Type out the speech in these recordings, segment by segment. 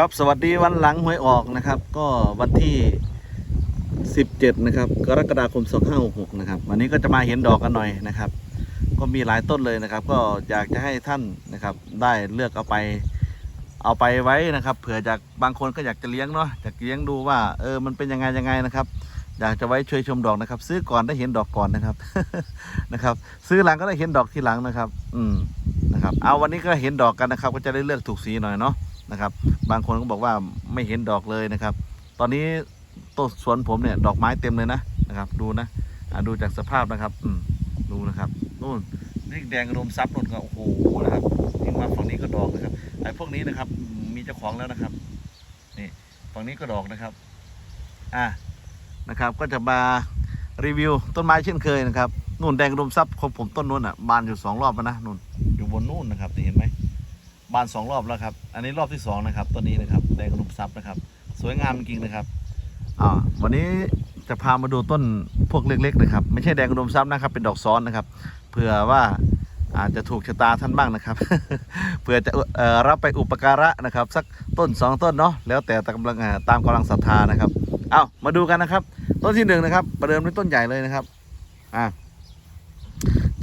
ครับสวัสดีวันหลังหวยออกนะครับ ก็วันที่ 17 นะครับ กรกฎาคม 2566 นะครับ วันนี้ก็จะมาเห็นดอกกันหน่อยนะครับ ก็มีหลายต้นเลยนะครับ ก็อยากจะให้ท่านนะครับ ได้เลือกเอาไปเอาไปไว้นะครับเผื่อจากบางคนก็อยากจะเลี้ยงเนาะอยากเลี้ยงดูว่าเออมันเป็นยังไงยังไงนะครับอยากจะไว้ช่วยชมดอกนะครับ ซื้อก่อนได้เห็นดอกก่อนนะครับนะครับ ซื้อหลังก็ได้เห็นดอกทีหลังนะครับ อืมนะครับ เอาวันนี้ก็เห็นดอกกันนะครับ ก็จะได้เลือกถูกสีหน่อยเนาะ นะครับ บางคนก็บอกว่าไม่เห็นดอกเลยนะครับ ตอนนี้ต้นสวนผมเนี่ยดอกไม้เต็มเลยนะนะครับ ดูนะดูจากสภาพนะครับดูนะครับนู่นนี่แดงระดมซับนู่นก็โอ้โหนะครับยิ่งมาฝั่งนี้ก็ดอกนะครับไอ้พวกนี้นะครับมีเจ้าของแล้วนะครับนี่ฝั่งนี้ก็ดอกนะครับอ่านะครับ ก็จะมารีวิวต้นไม้เช่นเคยนะครับนู่นแดงระดมซับของผมต้นนู้นอะบานอยู่สองรอบแล้วนะนู่นอยู่บนนู่นนะครับเห็นไหม บานสองรอบแล้วครับ อันนี้รอบที่สองนะครับต้นนี้นะครับแดงกระดุมซับนะครับ สวยงามจริงนะครับอ่าวันนี้จะพามาดูต้นพวกเล็กๆนะครับ ไม่ใช่แดงกระดุมซับนะครับ เป็นดอกซ้อนนะครับเผื่อว่าอาจจะถูกชะตาท่านบ้างนะครับเผื่อจะรับไปอุปการะนะครับ สักต้นสองต้นเนาะแล้วแต่ตามกำลังตามกำลังศรัทธานะครับเอามาดูกันนะครับ ต้นที่หนึ่งนะครับประเดิมด้วยต้นใหญ่เลยนะครับอ่า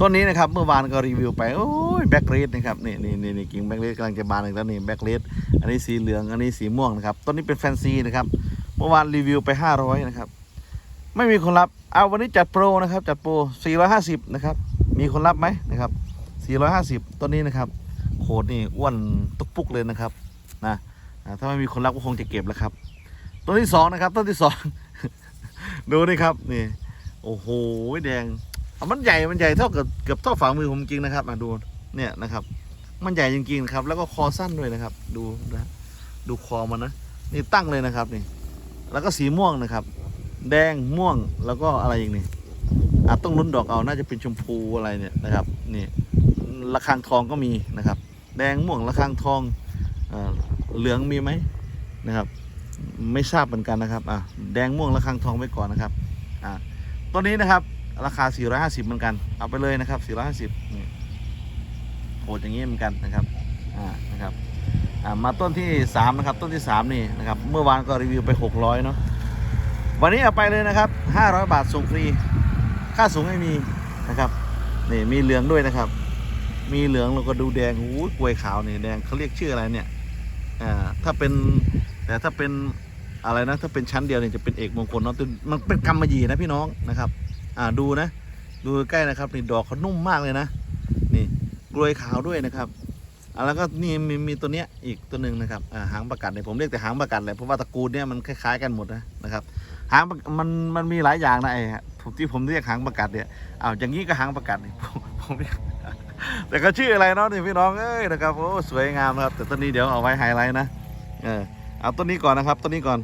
ต้นนี้นะครับเมื่อวานก็รีวิวไปโอ้ยแบ็กเรดนะครับนี่นี่นี่นี่กิ่งแบ็กเรดกำลังจะบานอีกแล้วนี่แบ็กเรดอันนี้สีเหลืองอันนี้สีม่วงนะครับต้นนี้เป็นแฟนซีนะครับเมื่อวานรีวิวไป 500นะครับไม่มีคนรับเอาวันนี้จัดโปรนะครับจัดโปร 450นะครับมีคนรับไหมนะครับ 450 ต้นนี้นะครับโคดนี่อ้วนตุกปุกเลยนะครับนะถ้าไม่มีคนรับก็คงจะเก็บแล้วครับต้นที่สองนะครับต้นที่สองดูนี่ครับนี่โอ้โหแดง มันใหญ่มันใหญ่เท่ากับเกือบเท่าฝ่ามือผมจริงนะครับมาดูเนี่ยนะครับ มันใหญ่จริงๆครับ แล้วก็คอสั้นด้วยนะครับ ดูนะดูคอมันนะนี่ตั้งเลยนะครับนี่ แล้วก็สีม่วงนะครับ แดงม่วงแล้วก็อะไรอย่างนี้อาจต้องลุ้นดอกเอาน่าจะเป็นชมพูอะไรเนี่ยนะครับนี่ระฆังทองก็มีนะครับ แดงม่วงระฆังทองเอเหลืองมีไหมนะครับ ไม่ทราบเหมือนกันนะครับอะแดงม่วงระฆังทองไว้ก่อนนะครับอะตัวนี้นะครับ ราคา 450 เหมือนกัน เอาไปเลยนะครับ 450นี่โหดอย่างนี้เหมือนกันนะครับอ่านะครับอ่ามาต้นที่ 3 นะครับ ต้นที่ 3 นี่นะครับ เมื่อวานก็รีวิวไป 600 เนาะวันนี้เอาไปเลยนะครับ 500 บาทส่งฟรี ค่าสูงไม่มีนะครับนี่มีเหลืองด้วยนะครับ มีเหลืองแล้วก็ดูแดงโอ้ยกลวยขาวนี่แดงเขาเรียกชื่ออะไรเนี่ยอ่าถ้าเป็นแต่ถ้าเป็นอะไรนะถ้าเป็นชั้นเดียวเนี่ยจะเป็นเอกมงคลเนาะมันเป็นกำมะหยี่นะพี่น้องนะครับ อ่าดูนะ ดูใกล้นะครับนี่ดอกเขานุ่มมากเลยนะ นี่กลวยขาวด้วยนะครับอ่าแล้วก็นี่มีมีตัวเนี้ยอีกตัวหนึ่งนะครับอ่าหางประกัดเนี่ยผมเรียกแต่หางประกัดเลยเพราะว่าตระกูลเนี่ยมันคล้ายๆกันหมดนะนะครับ หางประมันมันมีหลายอย่างนะไอ้ฮะผมที่ผมเรียกหางประกัดเนี่ยอ้าวอย่างนี้ก็หางประกัดนี่ผมผมเรียกแต่ก็ชื่ออะไรเนาะนี่พี่น้องเอ้ยนะครับโอ้สวยงามครับ แต่ต้นนี้เดี๋ยวเอาไว้ไฮไลท์นะเออเอาต้นนี้ก่อนนะครับต้นนี้ก่อน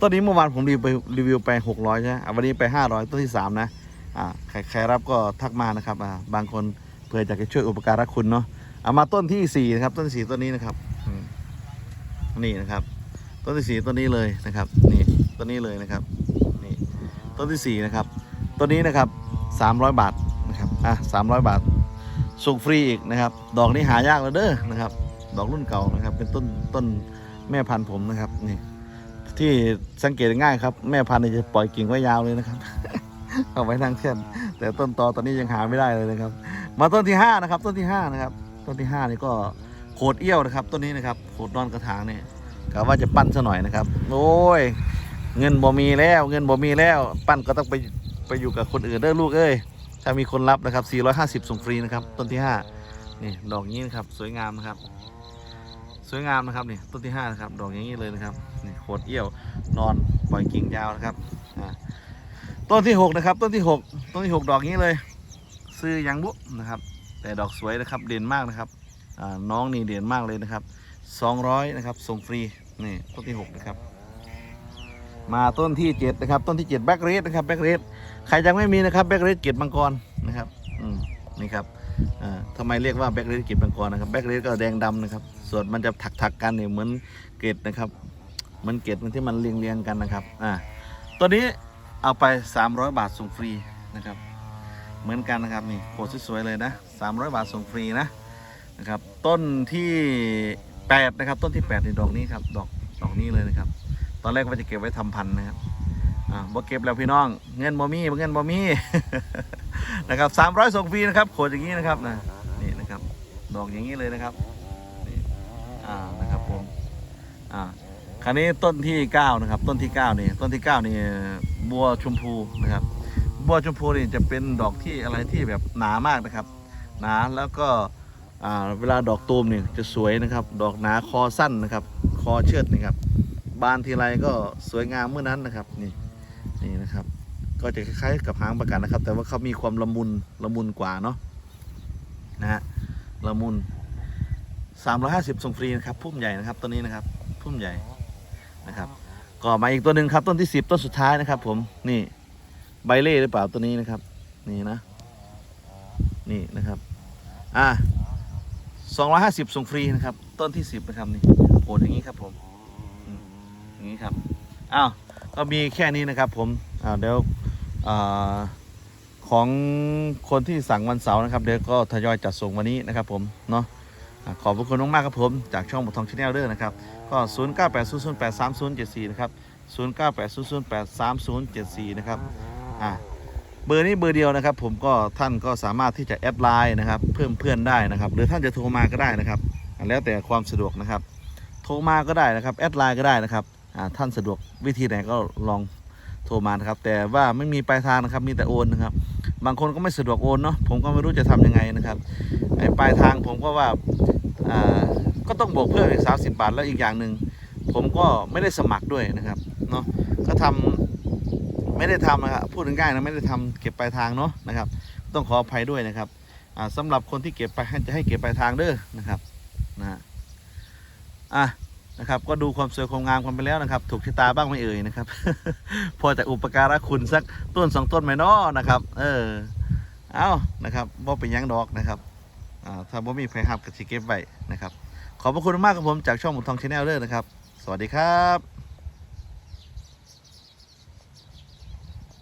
ต้นนี้เมื่อวานผมรีวิวไปรีวิวไป 600ใช่ไหมอะวันนี้ไป 500 ต้นที่สามนะอ่าใครใครรับก็ทักมานะครับอ่าบางคนเผื่ออยากจะช่วยอุปการะคุณเนาะเอามาต้นที่สี่นะครับ ต้นสี่ต้นนี้นะครับอืมนี่นะครับ ต้นที่สี่ต้นนี้เลยนะครับ นี่ต้นนี้เลยนะครับนี่ต้นที่สี่นะครับ ต้นนี้นะครับสามร้อยบาทนะครับอะสามร้อยบาทส่งฟรีอีกนะครับ ดอกนี้หายากแล้วเด้อนะครับ ดอกรุ่นเก่านะครับ เป็นต้นต้นแม่พันธุ์ผมนะครับนี่ ที่สังเกตง่ายครับ แม่พันธุ์จะปล่อยกิ่งไว้ยาวเลยนะครับ เอาไว้ทางเช่นแต่ต้นตอตอนนี้ยังหาไม่ได้เลยนะครับ มาต้นที่ห้านะครับต้นที่ห้านะครับต้นที่ห้านี่ก็โขดเอี้ยวนะครับต้นนี้นะครับโขดนอนกระถางเนี่ยกะว่าจะปั้นซะหน่อยนะครับ โอ้ย เงินบ่มีแล้ว เงินบ่มีแล้ว ปั้นก็ต้องไปไปอยู่กับคนอื่นเด้อลูกเอ้ยถ้ามีคนรับนะครับ450ส่งฟรีนะครับต้นที่ห้านี่ดอกนี้นะครับสวยงามนะครับ สวยงามนะครับนี่ต้นที่ห้านะครับดอกอย่างนี้เลยนะครับนี่โขดเอี้ยวนอนปล่อยกิ่งยาวนะครับต้นที่หกนะครับต้นที่หกต้นที่หกดอกนี้เลย ซื้อยังบุนะครับ แต่ดอกสวยนะครับเด่นมากนะครับน้องนี่เด่นมากเลยนะครับ 200นะครับส่งฟรีนี่ต้นที่หกนะครับ มาต้นที่เจ็ดนะครับ ต้นที่เจ็ดแบ็กเรดนะครับแบ็กเรดใครยังไม่มีนะครับแบ็กเรดเกตมังกรนะครับอืมนี่ครับ อ่าทำไมเรียกว่าแบ็กเรดเกตมังกรนะครับแบ็กเรดก็แดงดำนะครับ ส่วนมันจะถักๆกันเนี่ยเหมือนเกตนะครับเหมือนเกตมันที่มันเรียงเรียงกันนะครับอ่าตัวนี้เอาไป 300 บาทส่งฟรีนะครับ เหมือนกันนะครับนี่โคตรสวยเลยนะ 300 บาทส่งฟรีนะนะครับ ต้นที่แปดนะครับ ต้นที่แปดในดอกนี้ครับดอกดอกนี้เลยนะครับ ตอนแรกว่าจะเก็บไว้ทำพันนะครับอ่าบ่เก็บแล้วพี่น้อง เงินบ่มีเงินบ่มี นะครับสามร้อยส่งฟรีนะครับโขดอย่างนี้นะครับนะนี่นะครับดอกอย่างนี้เลยนะครับนี่อ่านะครับผมอ่าคราวนี้ต้นที่เก้านะครับ ต้นที่เก้านี่ต้นที่เก้านี่บัวชมพูนะครับ บัวชมพูนี่จะเป็นดอกที่อะไรที่แบบหนามากนะครับ หนาแล้วก็อ่าเวลาดอกตูมนี่จะสวยนะครับ ดอกหนาคอสั้นนะครับ คอเชิดนะครับ บานทีไรก็สวยงามเมื่อนั้นนะครับ นี่นี่นะครับ ก็จะคล้ายๆกับหางประกันนะครับ แต่ว่าเขามีความละมุนละมุนกว่าเนาะนะฮะละมุน350ส่งฟรีนะครับพุ่มใหญ่นะครับต้นนี้นะครับ พุ่มใหญ่นะครับก็มาอีกตัวหนึ่งครับ ต้นที่ 10 ต้นสุดท้ายนะครับ ผมนี่ใบเล่หรือเปล่าตัวนี้นะครับ นี่นะ นี่นะครับอ่า250ส่งฟรีนะครับ ต้นที่ 10นะครับนี่โผล่อย่างนี้ครับผมอย่างนี้ครับอ้าวก็มีแค่นี้นะครับ ผมอ่าวเดี๋ยว ของคนที่สั่งวันเสาร์นะครับ เดี๋ยวก็ทยอยจัดส่งวันนี้นะครับผมเนาะขอบพระคุณมากๆครับผมจากช่องบุทองชาแนลเด้อนะครับก็0 9 8 0 0 8 3 0 7 4นะครับ0 9 8 0 0 8 3 0 7 4นะครับอ่าเบอร์นี้เบอร์เดียวนะครับ ผมก็ท่านก็สามารถที่จะแอดไลน์นะครับ เพิ่มเพื่อนได้นะครับ หรือท่านจะโทรมาก็ได้นะครับ แล้วแต่ความสะดวกนะครับ โทรมาก็ได้นะครับแอดไลน์ก็ได้นะครับท่านสะดวกวิธีไหนก็ลอง โทรมานะครับ แต่ว่าไม่มีปลายทางนะครับ มีแต่โอนนะครับ บางคนก็ไม่สะดวกโอนเนาะผมก็ไม่รู้จะทำยังไงนะครับไอ้ปลายทางผมก็ว่าาก็ต้องบวกเพิ่มอีกสาสิบาทแล้วอีกอย่างหนึ่งผมก็ไม่ได้สมัครด้วยนะครับเนาะก็ทำไม่ได้ทำนะครับพูดง่ายๆนะไม่ได้ทำเก็บปลายทางเนาะนะครับ ต้องขออภัยด้วยนะครับอ่าสำหรับคนที่เก็บไปจะให้เก็บปลายทางเด้อนะครับนะอะ นะครับ ก็ดูความสวยความงามกันไปแล้วนะครับ ถูกชะตาบ้างไม่เอ่ยนะครับ พอแต่อุปการะคุณสักต้นสองต้นไหมน้อนะครับ เออ เอานะครับบ่เป็นยังดอกนะครับอ่าถ้าบ่มีไฟหับกับสิเก็บไว้นะครับ ขอบพระคุณมากครับผมจากช่องหมุนทองชาแนลเลยนะครับ สวัสดีครับ